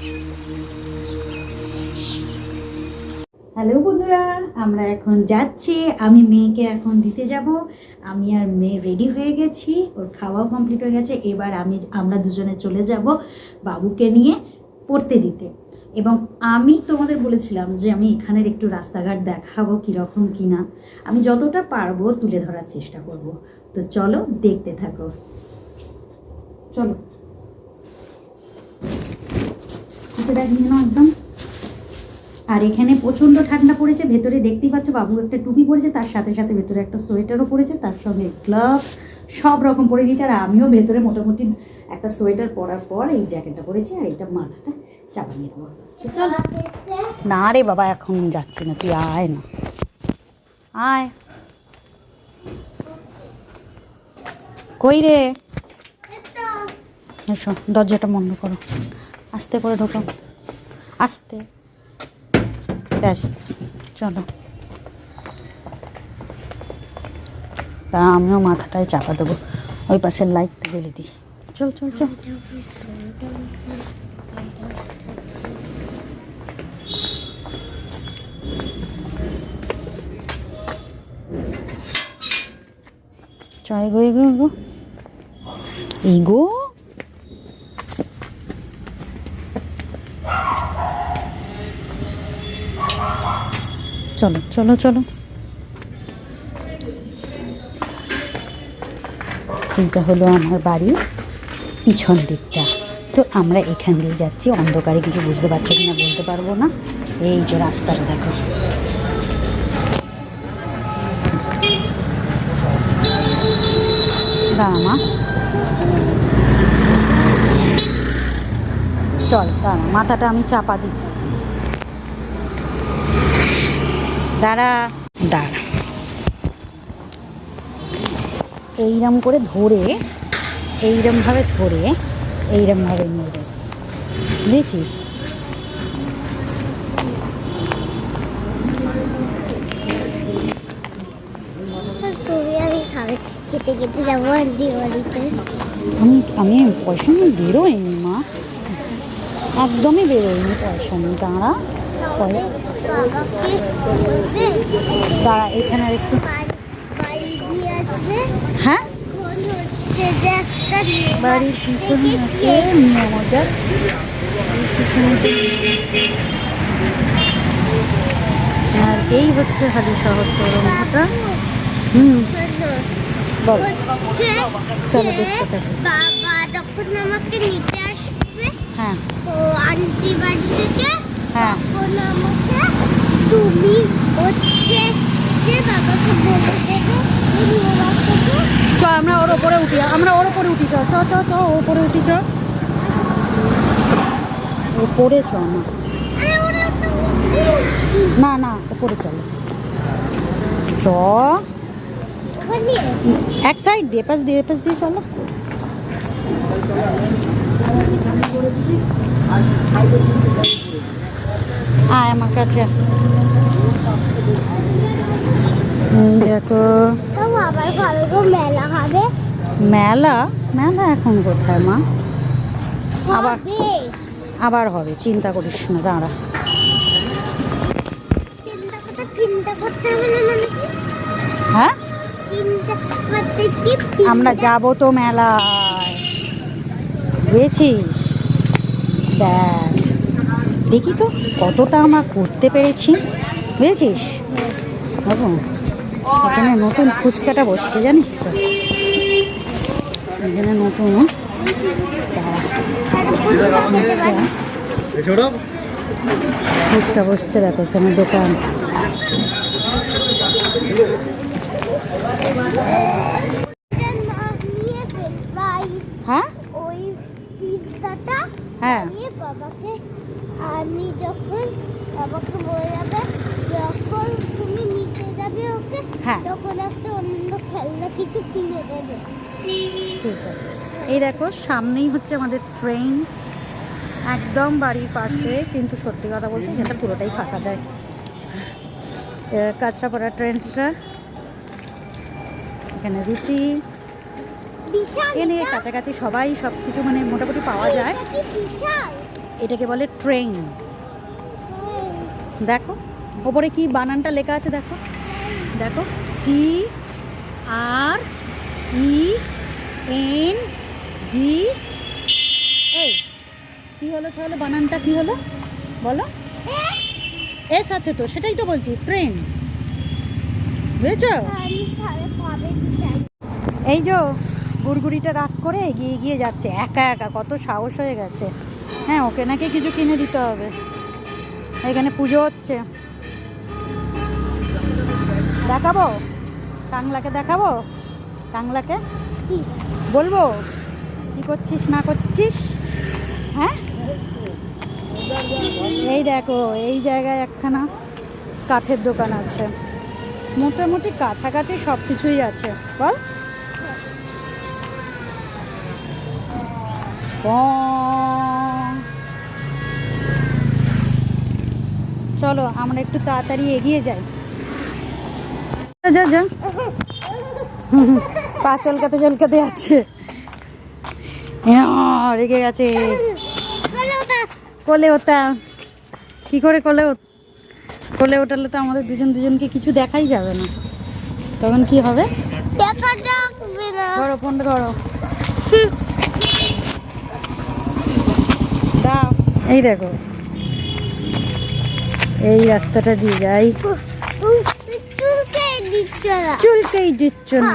Hello বন্ধুরা, আমরা এখন যাচ্ছি। আমি মেয়েকে এখন দিতে যাব। আমি আর মেয়ে রেডি হয়ে গেছি। ওর খাওয়াও কমপ্লিট হয়ে গেছে। এবার আমি, আমরা দুজনে চলে যাব বাবুকে নিয়ে পড়তে দিতে। এবং আমি তোমাদের বলেছিলাম যে আমি এখানের একটু রাস্তাঘাট দেখাবো কীরকম কি না আমি যতটা পারব তুলে ধরার চেষ্টা করব। তো চলো দেখতে থাকো। চলো। কিছুটা নিয়ে নাও একদম। আর এখানে প্রচণ্ড ঠান্ডা পড়েছে ভেতরে দেখতেই পাচ্ছ বাবু একটা টুপি পরেছে তার সাথে সাথে ভেতরে একটা সোয়েটারও পরেছে তার সঙ্গে গ্লাভস সব রকম পরে দিয়েছে আর আমিও ভেতরে মোটামুটি একটা সোয়েটার পরার পর এই জ্যাকেটটা পরেছি আর এটা মাথাটা চাপা নিয়ে দেবো। চলো। না রে বাবা এখন যাচ্ছি না তুই আয় না। আয়। কই রে? এসো দরজাটা বন্ধ করো। আস্তে করে ঢোকো আস্তে। ব্যাস, চলো। তা আমিও মাথাটায় চাপা দেবো। ওই পাশের লাইটটা জ্বেলে দিই। চল চল চল। চয় গো এগো। এগো এগো চলো চলো চলো। এইটা হলো আমার বাড়ির পিছন দিকটা। তো আমরা এখান দিয়ে যাচ্ছি, অন্ধকারে কিছু বুঝতে পারছ কিনা বলতে পারব না। এই যে রাস্তাটা দেখো। দাঁড়া চল, দাঁড়া, মাথাটা আমি চাপা দিই। দাঁড়া। দাঁড়া। এইরম করে ধরে এইরমভাবে ধরে এইরমভাবে নিয়ে যাই বুঝেছিস? তুমি আমি খেতে খেতে যাব আমি আমি পয়সা নিয়ে বেরোয়নি মা। একদমই বেরোয়নি পয়সা নিয়ে দাঁড়া। দাঁড়া এখানে একটু হ্যাঁ? বাড়ির পিছনে আছে নিয়ে আর এই হচ্ছে হালি শহর তরঙ্গটা হুম। বল। চলো দেখতে থাকি। বাবা যখন আমাকে নিতে আসবে হ্যাঁ। ও আন্টি বাড়ি থেকে হ্যাঁ তখন আমাকে তুমি হচ্ছে যে বাবাকে বলে দেবে এই নিয়ে রাস্তাতে চ আমরা ওর ওপরে উঠি, আমরা ওর ওপরে উঠি চ চ চ চ ওপরে উঠি চ ওপরে চ তো না না, ওপরে চলো। চ। এক সাইড দিয়ে পাশ দিয়ে পাশ দিয়ে চলো। আয় আমার কাছে। দেখো। আবার মেলা হবে। মেলা? মেলা এখন কোথায় মা? আবার আবার হবে চিন্তা করিস না দাঁড়া। মানে হ্যাঁ? আমরা যাব তো মেলায়। বুঝেছিস? দেখ দেখি তো কতটা আমরা করতে পেরেছি। বুঝেছিস? বাবু এখানে নতুন ফুচকাটা বসছে, জানিস তো? এখানে নতুন ফুচকা বসছে, দেখো এখানে দোকান। হ্যাঁ? হ্যাঁ। আমি যখন বাবাকে যাবে যখন তুমি নিতে যাবে ওকে হ্যাঁ। তখন একটা অন্য খেলনা কিছু কিনে দেবে। ঠিক আছে। এই দেখো সামনেই হচ্ছে আমাদের ট্রেন একদম বাড়ির পাশে কিন্তু সত্যি কথা বলতে এখানটা পুরোটাই ফাঁকা যায় কাঁচরাপাড়া ট্রেনসটা এখানে রুটি। এনে কাছাকাছি সবাই সব কিছু মানে মোটামুটি পাওয়া যায়। এটা এটাকে বলে ট্রেন দেখো ওপরে কি বানানটা লেখা আছে দেখো? দেখো T R E N D এই কি হলো তাহলে? বানানটা কি হলো? বলো। এস আছে তো, সেটাই তো বলছি ট্রেন বুঝেছ? এই যে গুড়গুড়িটা রাত করে এগিয়ে এগিয়ে যাচ্ছে, একা একা, কত সাহস হয়ে গেছে। হ্যাঁ ওকে নাকি কিছু কিনে দিতে হবে। এখানে পুজো হচ্ছে। দেখাবো? কাংলাকে দেখাবো? কাংলাকে? বলব? কি করছিস, না করছিস? হ্যাঁ? এই দেখো, এই জায়গায় একখানা কাঠের দোকান আছে। মোটামুটি কাছাকাছি সব কিছুই আছে। বল। চলো, আমরা একটু তাড়াতাড়ি এগিয়ে যাই। যা যা। পা চলকাতে চলকাতে আছে হ্যাঁ, রেগে গেছে। কোলে ওটা কি করে কোলে কোলে ওঠালে তো আমাদের দুজন দুজনকে কিছু দেখাই যাবে না। তখন কি হবে? ধরো ফোনটা ধরো। দাও। এই দেখো। এই রাস্তাটা দিয়ে যাই উফ, চুলকে দিচ্ছ না চুলকেই দিচ্ছ না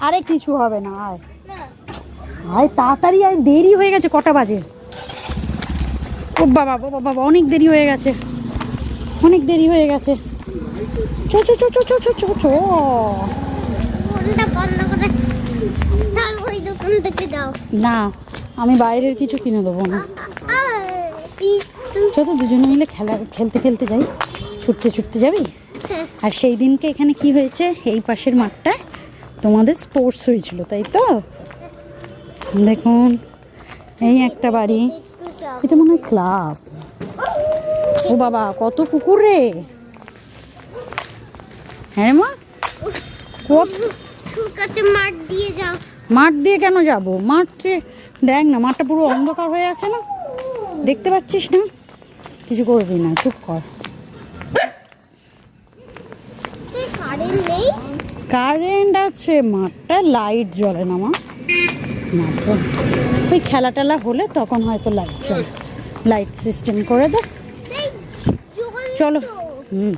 আরে কিছু হবে না আয় আয় তাড়াতাড়ি আয় দেরি হয়ে গেছে কটা বাজে ও বাবা বাবা বাবা অনেক দেরি হয়ে গেছে অনেক দেরি হয়ে গেছে চো চো চো চো চো চো চো চো না আমি বাইরের কিছু কিনে দেবো না আহ, ই- তুমি- চো তো দুজনে মিলে খেলা খেলতে খেলতে যাই ছুটতে ছুটতে যাবি? আর সেই দিনকে এখানে কি হয়েছে? এই পাশের মাঠটায় তোমাদের স্পোর্টস হয়েছিল তাই তো? দেখুন এই একটা বাড়ি। এটা মনে হয় ক্লাব ও বাবা কত কুকুর রে! হ্যাঁ মা? মাঠ দিয়ে যাও। মাঠ দিয়ে কেন যাব? মাঠে দেখ না মাঠটা পুরো অন্ধকার হয়ে আছে না? দেখতে পাচ্ছিস না? কিছু করবি না চুপ কর কারেন্ট নেই কারেন্ট আছে, মাঠটা লাইট জ্বলে না মা। ওই খেলা টেলা হলে তখন হয়তো লাইট জ্বলে। লাইট সিস্টেম করে দে। চলো। হুম।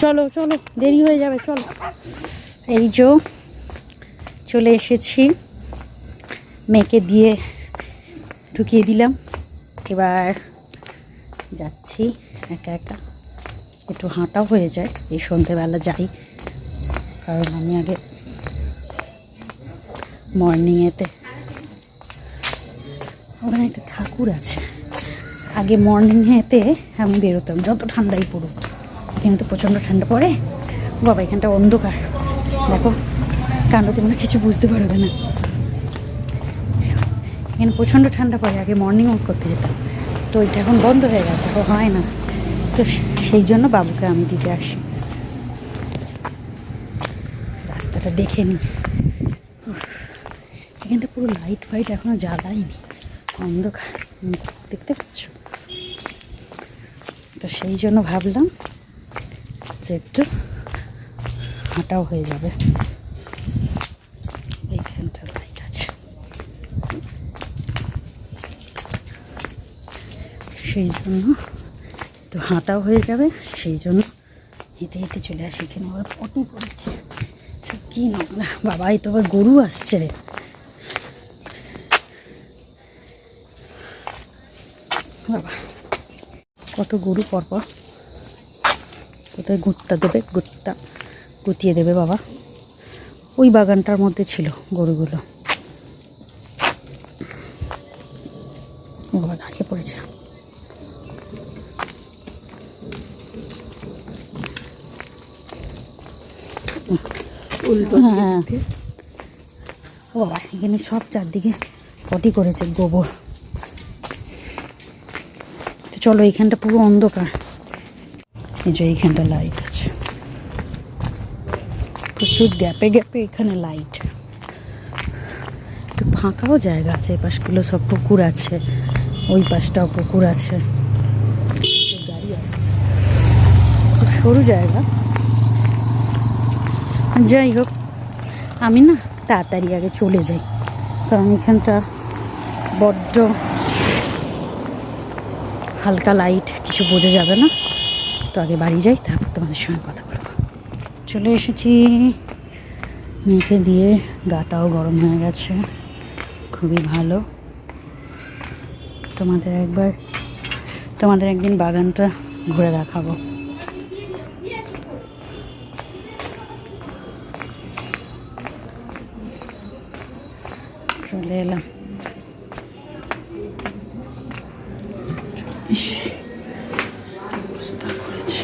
চলো চলো, দেরি হয়ে যাবে, চলো। এই যে চলে এসেছি। মেয়েকে দিয়ে ঢুকিয়ে দিলাম। এবার যাচ্ছি একা একা। একটু হাঁটাও হয়ে যায়। এই সন্ধেবেলা যাই। কারণ আমি আগে মর্নিংয়েতে ওখানে একটা ঠাকুর আছে। আগে মর্নিংয়েতে আমি বেরোতাম, যত ঠান্ডাই পড়ুক। এখানে তো প্রচণ্ড ঠান্ডা পড়ে, বাবা, এখানটা অন্ধকার। দেখো, কাণ্ড তোমরা কিছু বুঝতে পারবে না। এখানে প্রচণ্ড ঠান্ডা পড়ে, আগে মর্নিং ওয়াক করতে যেতাম। তো এটা এখন বন্ধ হয়ে গেছে হয় না। তো সেই জন্য বাবুকে আমি দিতে আসি। রাস্তাটা দেখে নিই এখানটা পুরো লাইট ফাইট এখনও জ্বালাইনি অন্ধকার। দেখতে পাচ্ছ? তো সেই জন্য ভাবলাম যে একটু হাঁটাও হয়ে যাবে। লাইট আছে। সেই জন্য একটু হাঁটাও হয়ে যাবে, সেই জন্য হেঁটে হেঁটে চলে আসি। এখানে আবার পটি পড়েছে। সে কী নোংরা। বাবা এই তো আবার গরু আসছে রে। বাবা, কত গরু পরপর। কোথায় গুত্তা দেবে? গুত্তা গুতিয়ে দেবে বাবা। ওই বাগানটার মধ্যে ছিল গরুগুলো ও বাবা দাঁড়িয়ে পড়েছে হ্যাঁ ও বাবা এখানে সব চারদিকে পটি করেছে গোবর। তো চলো এইখানটা পুরো অন্ধকার। এই যে এইখানটা লাইট আছে। প্রচুর গ্যাপে গ্যাপে এখানে লাইট একটু ফাঁকাও জায়গা আছে, এই পাশগুলো সব পুকুর আছে। ওই পাশটাও পুকুর আছে। খুব সরু জায়গা। যাই হোক আমি না তাড়াতাড়ি আগে চলে যাই, কারণ এখানটা বড্ড হালকা লাইট কিছু বোঝা যাবে না। তো আগে বাড়ি যাই, তারপর তোমাদের সঙ্গে কথা বলব। চলে এসেছি। মেয়েকে দিয়ে গাটাও গরম হয়ে গেছে। খুবই ভালো। তোমাদের একবার, তোমাদের একদিন বাগানটা ঘুরে দেখাবো। চলে এলাম ইস, কি অবস্থা করেছে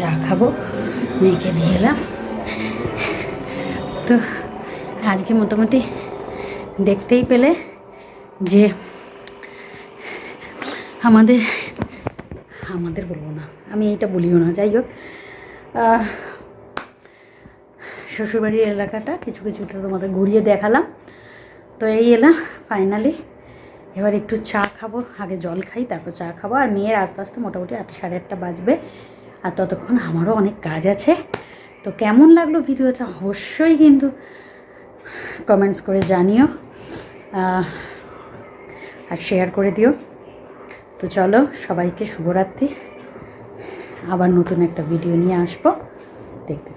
চা খাব, মেয়েকে দিয়ে এলাম। তো আজকে মোটামুটি দেখতেই পেলে যে আমাদের আমাদের বলব না, আমি এইটা বলিও না, যাই হোক। শ্বশুরবাড়ির এলাকাটা কিছু কিছুটা তোমাদের ঘুরিয়ে দেখালাম। তো এই এলাম ফাইনালি এবার একটু চা খাব, আগে জল খাই, তারপর চা খাব। আর মেয়ের আস্তে আস্তে মোটামুটি আট সাড়ে আটটা বাজবে। আর ততক্ষণ আমারও অনেক কাজ আছে। তো কেমন লাগল ভিডিওটা অবশ্যই কিন্তু কমেন্টস করে জানিও আর শেয়ার করে দিও। তো চলো, সবাইকে শুভরাত্রি। আবার নতুন একটা ভিডিও নিয়ে আসব। দেখতে